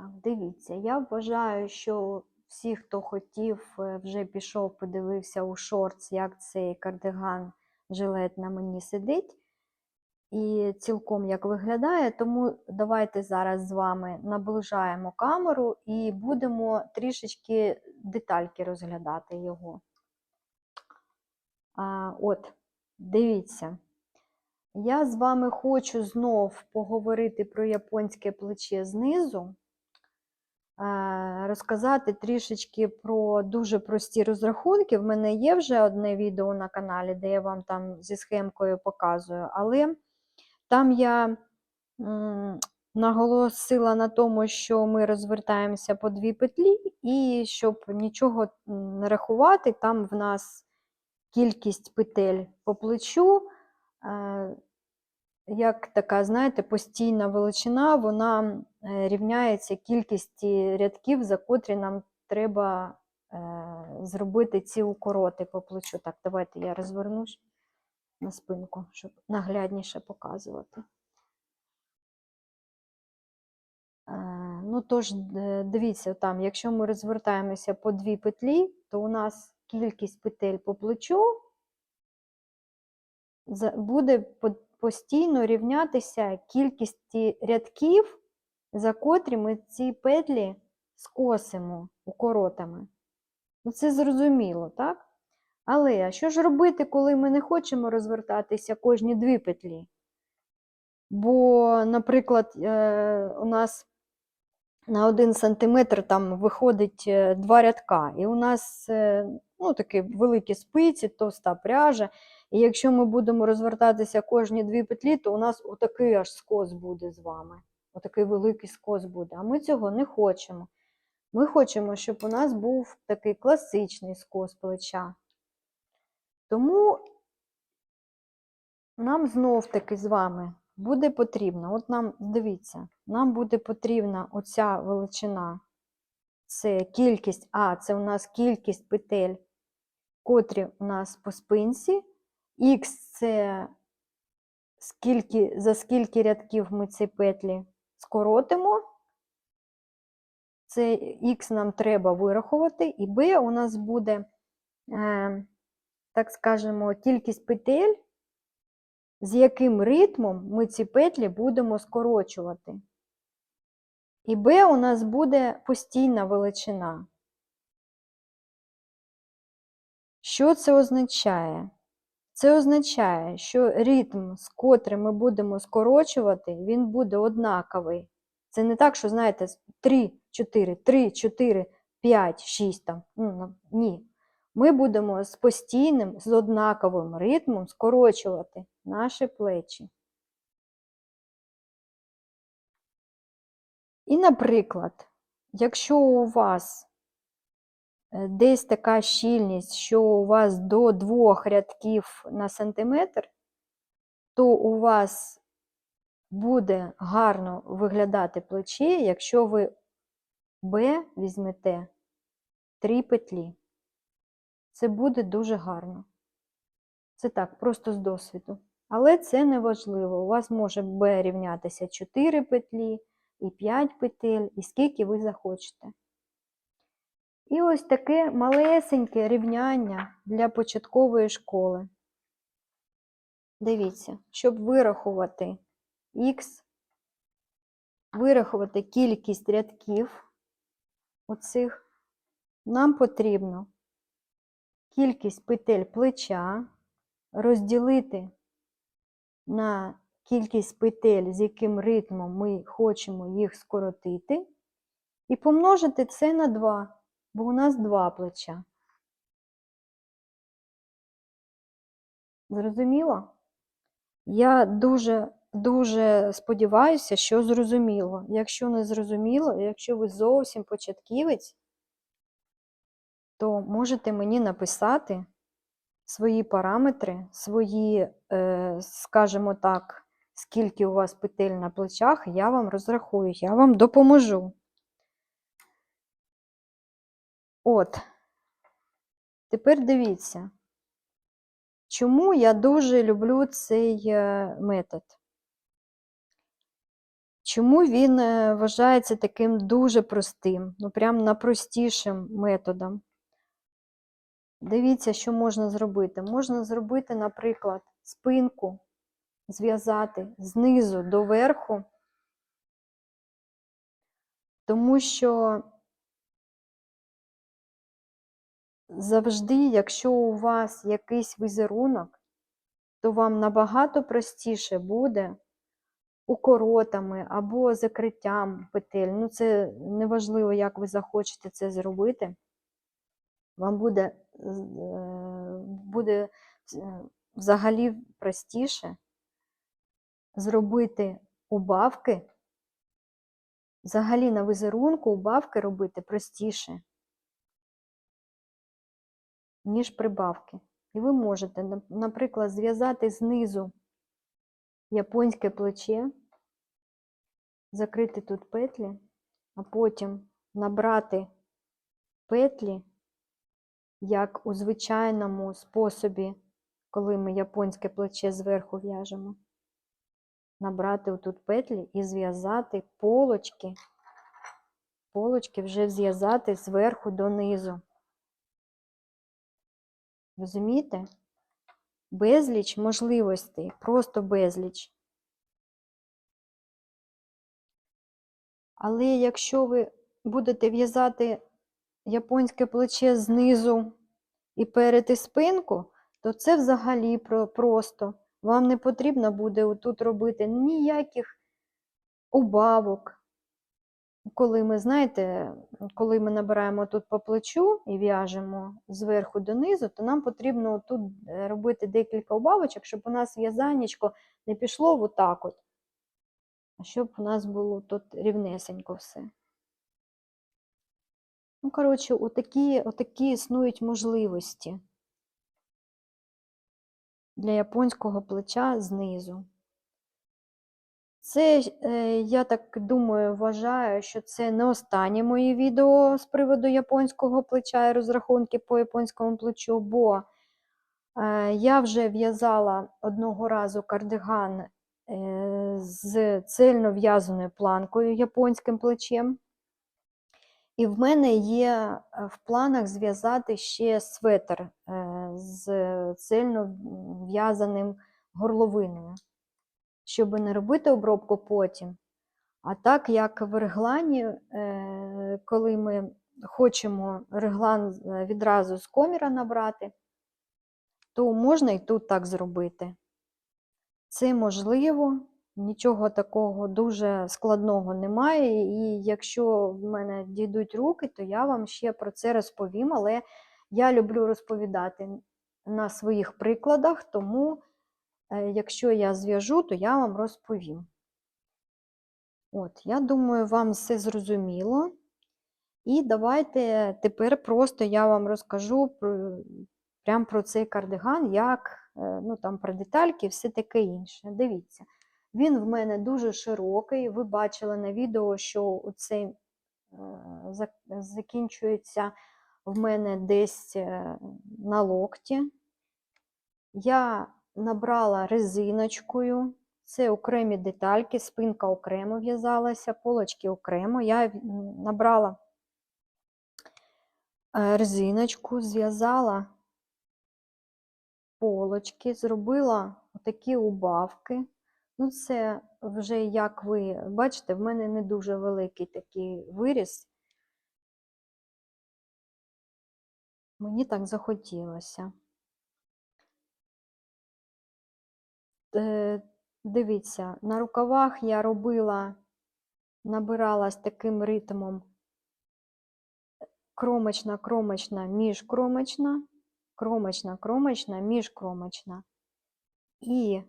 Так, дивіться, я вважаю, що всі, хто хотів, е, вже пішов, подивився у шортс, як цей кардиган жилет на мені сидить. І цілком як виглядає, тому давайте зараз з вами наближаємо камеру і будемо трішечки детальки розглядати його. А, от, дивіться. Я з вами хочу знов поговорити про японське плече знизу, розказати трішечки про дуже прості розрахунки. В мене є вже одне відео на каналі, де я вам там зі схемкою показую, але там я наголосила на тому, що ми розвертаємося по дві петлі, і щоб нічого не рахувати, там в нас кількість петель по плечу. е, Як така, знаєте, постійна величина, вона е, рівняється кількості рядків, за котрі нам треба е, зробити ці укороти по плечу. Так, давайте я розвернусь на спинку, щоб наглядніше показувати. Е, Ну, тож, дивіться, там, якщо ми розвертаємося по дві петлі, то у нас кількість петель по плечу буде постійно рівнятися кількості рядків, за котрі ми ці петлі скосимо укоротами. Ну, це зрозуміло, так? Але а що ж робити, коли ми не хочемо розвертатися кожні дві петлі? Бо, наприклад, е, у нас на 1 сантиметр там виходить е, два рядка, і у нас е, ну, такі великі спиці, товста пряжа. І якщо ми будемо розвертатися кожні дві петлі, то у нас отакий аж скос буде з вами. Отакий великий скос буде. А ми цього не хочемо. Ми хочемо, щоб у нас був такий класичний скос плеча. Тому нам знов-таки з вами буде потрібно, от нам, дивіться, нам буде потрібна оця величина. Це кількість, а, це у нас кількість петель, котрі у нас по спинці. Х це скільки, за скільки рядків ми ці петлі скоротимо. Це Х нам треба вирахувати, і Б у нас буде, е, так скажемо, кількість петель, з яким ритмом ми ці петлі будемо скорочувати. І Б у нас буде постійна величина. Що це означає? Це означає, що ритм, з котрим ми будемо скорочувати, він буде однаковий. Це не так, що, знаєте, 3, 4, 3, 4, 5, 6 там. Ну, ні. Ми будемо з постійним, з однаковим ритмом скорочувати наші плечі. І, наприклад, якщо у вас десь така щільність, що у вас до двох рядків на сантиметр, то у вас буде гарно виглядати плече, якщо ви Б візьмете три петлі. Це буде дуже гарно. Це так, просто з досвіду. Але це не важливо. У вас може Б рівнятися 4 петлі, і 5 петель, і скільки ви захочете. І ось таке малесеньке рівняння для початкової школи. Дивіться, щоб вирахувати х, вирахувати кількість рядків оцих, нам потрібно кількість петель плеча розділити на кількість петель, з яким ритмом ми хочемо їх скоротити, і помножити це на 2, бо у нас два плеча. Зрозуміло? Я дуже дуже сподіваюся, що зрозуміло. Якщо не зрозуміло, якщо ви зовсім початківець, то можете мені написати свої параметри, свої, е, скажімо так, скільки у вас петель на плечах, я вам розрахую, я вам допоможу. От, тепер дивіться, чому я дуже люблю цей е, метод. Чому він е, вважається таким дуже простим, ну прям найпростішим методом? Дивіться, що можна зробити. Можна зробити, наприклад, спинку зв'язати знизу до верху, тому що завжди, якщо у вас якийсь візерунок, то вам набагато простіше буде укоротами або закриттям петель. Ну, це неважливо, як ви захочете це зробити. Вам буде, е, буде е, взагалі простіше зробити убавки. Взагалі на візерунку убавки робити простіше, ніж прибавки. І ви можете, наприклад, зв'язати знизу японське плече, закрити тут петлі, а потім набрати петлі, як у звичайному способі, коли ми японське плече зверху в'яжемо. Набрати отут петлі і зв'язати полочки, полочки вже зв'язати зверху донизу. Розумієте? Безліч можливостей, просто безліч. Але якщо ви будете в'язати японське плече знизу і перед і спинку, то це взагалі просто. Вам не потрібно буде тут робити ніяких убавок. Коли ми, знаєте, коли ми набираємо тут по плечу і в'яжемо зверху донизу, то нам потрібно тут е, робити декілька убавочок, щоб у нас в'язаннячко не пішло отак от, а щоб у нас було тут рівнесенько все. Ну, коротше, отакі, отакі існують можливості для японського плеча знизу. Це, е, я так думаю, вважаю, що це не останнє моє відео з приводу японського плеча і розрахунки по японському плечу, бо е, я вже в'язала одного разу кардиган е, з цельно в'язаною планкою японським плечем. І в мене є в планах зв'язати ще светр з цельно в'язаним горловиною, щоб не робити обробку потім. А так як в реглані, е, коли ми хочемо реглан е, відразу з коміра набрати, то можна і тут так зробити. Це можливо, нічого такого дуже складного немає. І якщо в мене дійдуть руки, то я вам ще про це розповім. Але я люблю розповідати на своїх прикладах, тому якщо я зв'яжу, то я вам розповім. От, я думаю, вам все зрозуміло. І давайте тепер просто я вам розкажу про, прям про цей кардиган, як е, ну, там, про детальки і все таке інше. Дивіться, він в мене дуже широкий. Ви бачили на відео, що цей закінчується в мене десь е, на локті. Я набрала резиночкою. Це окремі детальки, спинка окремо в'язалася, полочки окремо. Я набрала е, резиночку, зв'язала полочки, зробила такі убавки. Ну, це вже як ви бачите, в мене не дуже великий такий виріс. Мені так захотілося. Дивіться, на рукавах я робила, набирала з таким ритмом кромочна, кромочна, міжкромочна, кромочна, кромочна, міжкромочна. І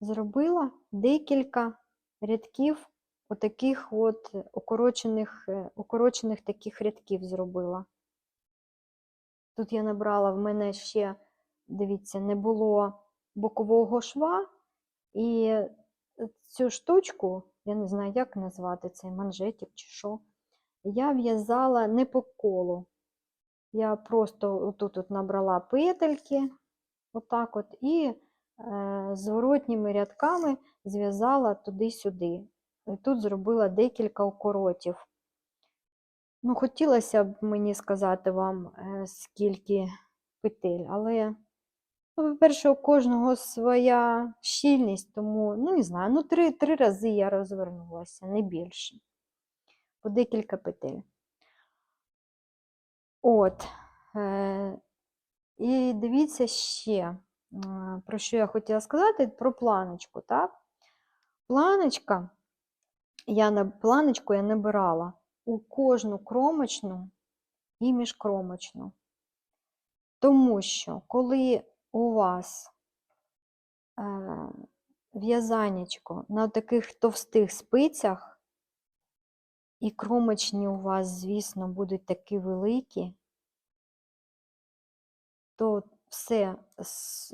зробила декілька рядків отаких от укорочених, е, укорочених таких рядків зробила. Тут я набрала, в мене ще, дивіться, не було бокового шва, і цю штучку, я не знаю, як назвати цей манжетик чи що, я в'язала не по колу. Я просто отут от набрала петельки, отак от, і е, зворотніми рядками зв'язала туди-сюди. тут зробила декілька укоротів. Ну, хотілося б мені сказати вам, е, скільки петель, але, ну, по-перше, у кожного своя щільність, тому, ну, не знаю, ну, три, три рази я розвернулася, не більше. По декілька петель. От. Е, і дивіться ще, про що я хотіла сказати, про планочку, так? Планочка, я на планочку я набирала у кожну кромочну і міжкромочну. Тому що, коли у вас в'язанечко на таких товстих спицях, і кромочні у вас, звісно, будуть такі великі, то все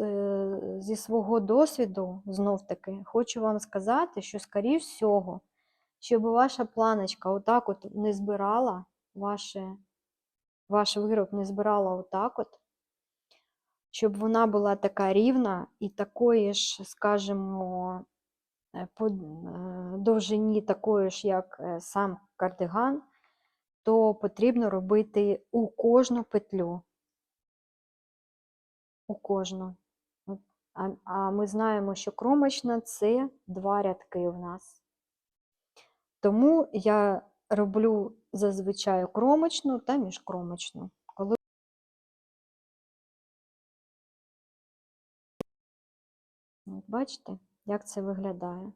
е, зі свого досвіду, знов таки, хочу вам сказати, що, скоріш всього, щоб ваша планочка отак от не збирала, ваше, ваш вироб не збирала отак от, щоб вона була така рівна і такої ж, скажімо, е, по е, довжині такої ж, як е, сам кардиган, то потрібно робити у кожну петлю. У кожну. А, а ми знаємо, що кромочна це два рядки в нас. Тому я роблю зазвичай кромочну та міжкромочну. От Бачите, як це виглядає.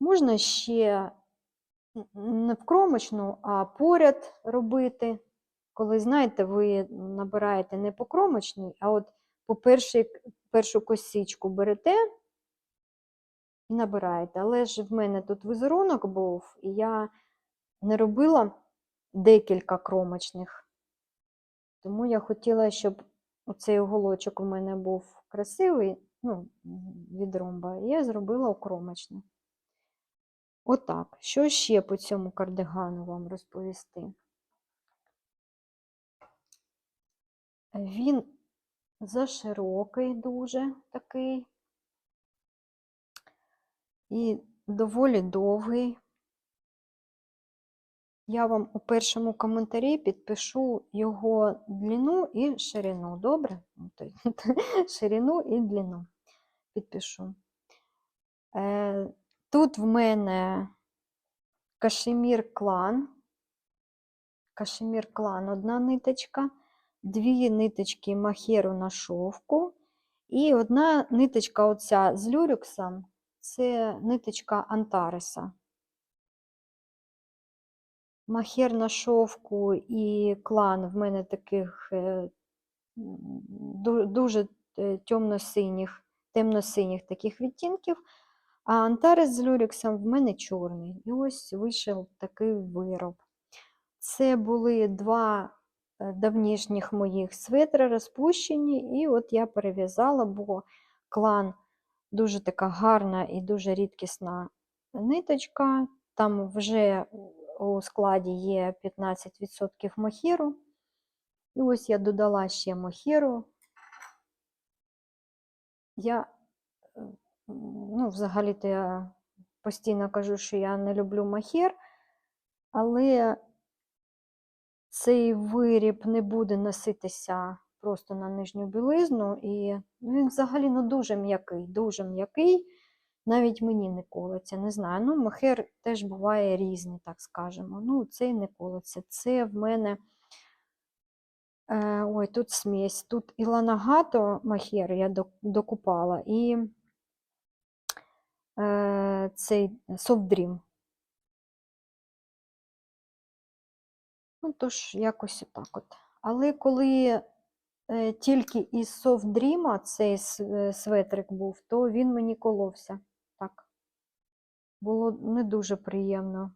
Можна ще не в кромочну, а поряд робити. Коли, знаєте, ви набираєте не по кромочній, а от по першій, першу косичку берете і набираєте. Але ж в мене тут візерунок був, і я не робила декілька кромочних. Тому я хотіла, щоб оцей уголочок у мене був красивий, ну, від ромба, і я зробила окромочний. Отак. Що ще по цьому кардигану вам розповісти? Він заширокий дуже такий і доволі довгий. Я вам у першому коментарі підпишу його длину і ширину. Добре? Ширину і длину підпишу. Е, Тут в мене кашемір клан. Кашемір клан одна ниточка, дві ниточки махеру на шовку, і одна ниточка оця з люрексом це ниточка Антареса. Махер на шовку і клан в мене таких е, дуже е, темно-синіх, темно-синіх таких відтінків, а Антарес з люрексом в мене чорний. І ось вийшов такий вироб. Це були два е, давнішніх моїх светра розпущені, і от я перев'язала, бо клан дуже така гарна і дуже рідкісна ниточка. Там вже у складі є 15% мохіру. І ось я додала ще мохіру. Я, ну, взагалі-то я постійно кажу, що я не люблю мохір, але цей виріб не буде носитися просто на нижню білизну, і ну, він взагалі ну, дуже м'який, дуже м'який. Навіть мені не колеться, не знаю. Ну, мохер теж буває різний, так скажемо. Ну, цей не колеться. Це в мене. Е, ой, тут смесь. Тут і ланагато мохер я докупала, і е, цей Dream. Ну, тож, якось отак от. Але коли е, тільки із Soft Dream цей е, светрик був, то він мені коловся. Було не дуже приємно.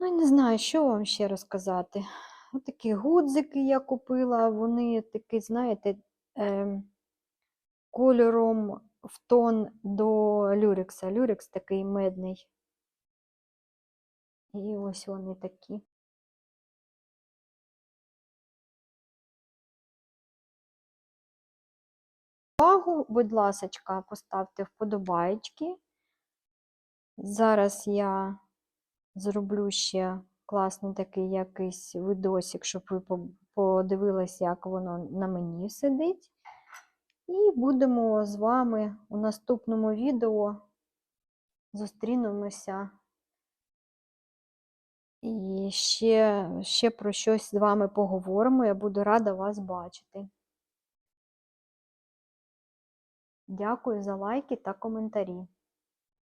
Ну, не знаю, що вам ще розказати. Такі гудзики я купила, вони такі, знаєте, ем, кольором в тон до люрекса. Люрекс такий медний. І ось вони такі. Увагу. Будь ласочка, поставте вподобайки. Зараз я зроблю ще класний такий якийсь видосик, щоб ви по- подивились, як воно на мені сидить. І будемо з вами у наступному відео зустрінемося. І ще, ще про щось з вами поговоримо. Я буду рада вас бачити. Дякую за лайки та коментарі.